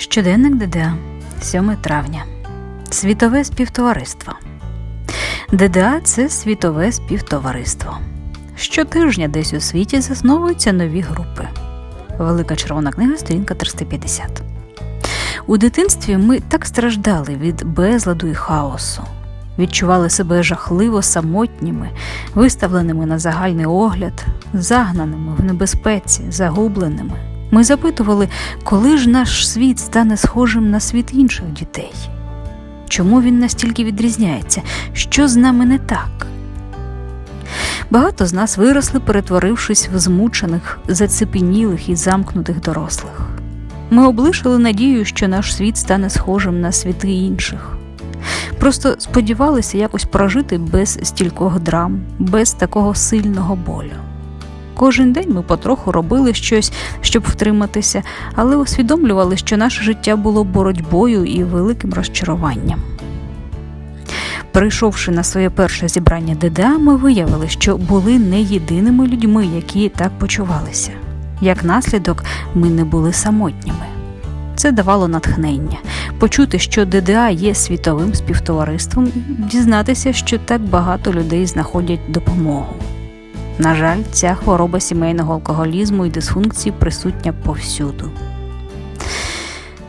Щоденник ДДА, 7 травня. Світове співтовариство. ДДА це світове співтовариство. Щотижня десь у світі засновуються нові групи. Велика червона книга, сторінка 350. У дитинстві ми так страждали від безладу і хаосу, відчували себе жахливо самотніми, виставленими на загальний огляд, загнаними в небезпеці, загубленими. Ми запитували, коли ж наш світ стане схожим на світ інших дітей? Чому він настільки відрізняється? Що з нами не так? Багато з нас виросли, перетворившись в змучених, зацепенілих і замкнутих дорослих. Ми облишили надію, що наш світ стане схожим на світи інших. Просто сподівалися якось прожити без стількох драм, без такого сильного болю. Кожен день ми потроху робили щось, щоб втриматися, але усвідомлювали, що наше життя було боротьбою і великим розчаруванням. Прийшовши на своє перше зібрання ДДА, ми виявили, що були не єдиними людьми, які так почувалися. Як наслідок, ми не були самотніми. Це давало натхнення почути, що ДДА є світовим співтовариством, дізнатися, що так багато людей знаходять допомогу. На жаль, ця хвороба сімейного алкоголізму і дисфункції присутня повсюду.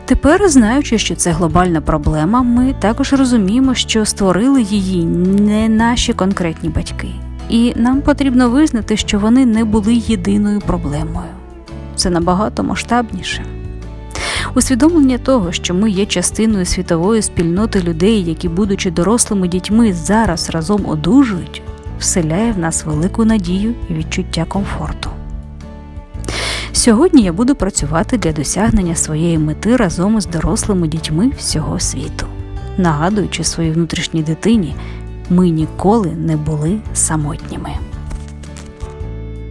Тепер, знаючи, що це глобальна проблема, ми також розуміємо, що створили її не наші конкретні батьки, і нам потрібно визнати, що вони не були єдиною проблемою. Це набагато масштабніше. Усвідомлення того, що ми є частиною світової спільноти людей, які, будучи дорослими дітьми, зараз разом одужують, вселяє в нас велику надію і відчуття комфорту. Сьогодні я буду працювати для досягнення своєї мети разом із дорослими дітьми всього світу, нагадуючи своїй внутрішній дитині, ми ніколи не були самотніми.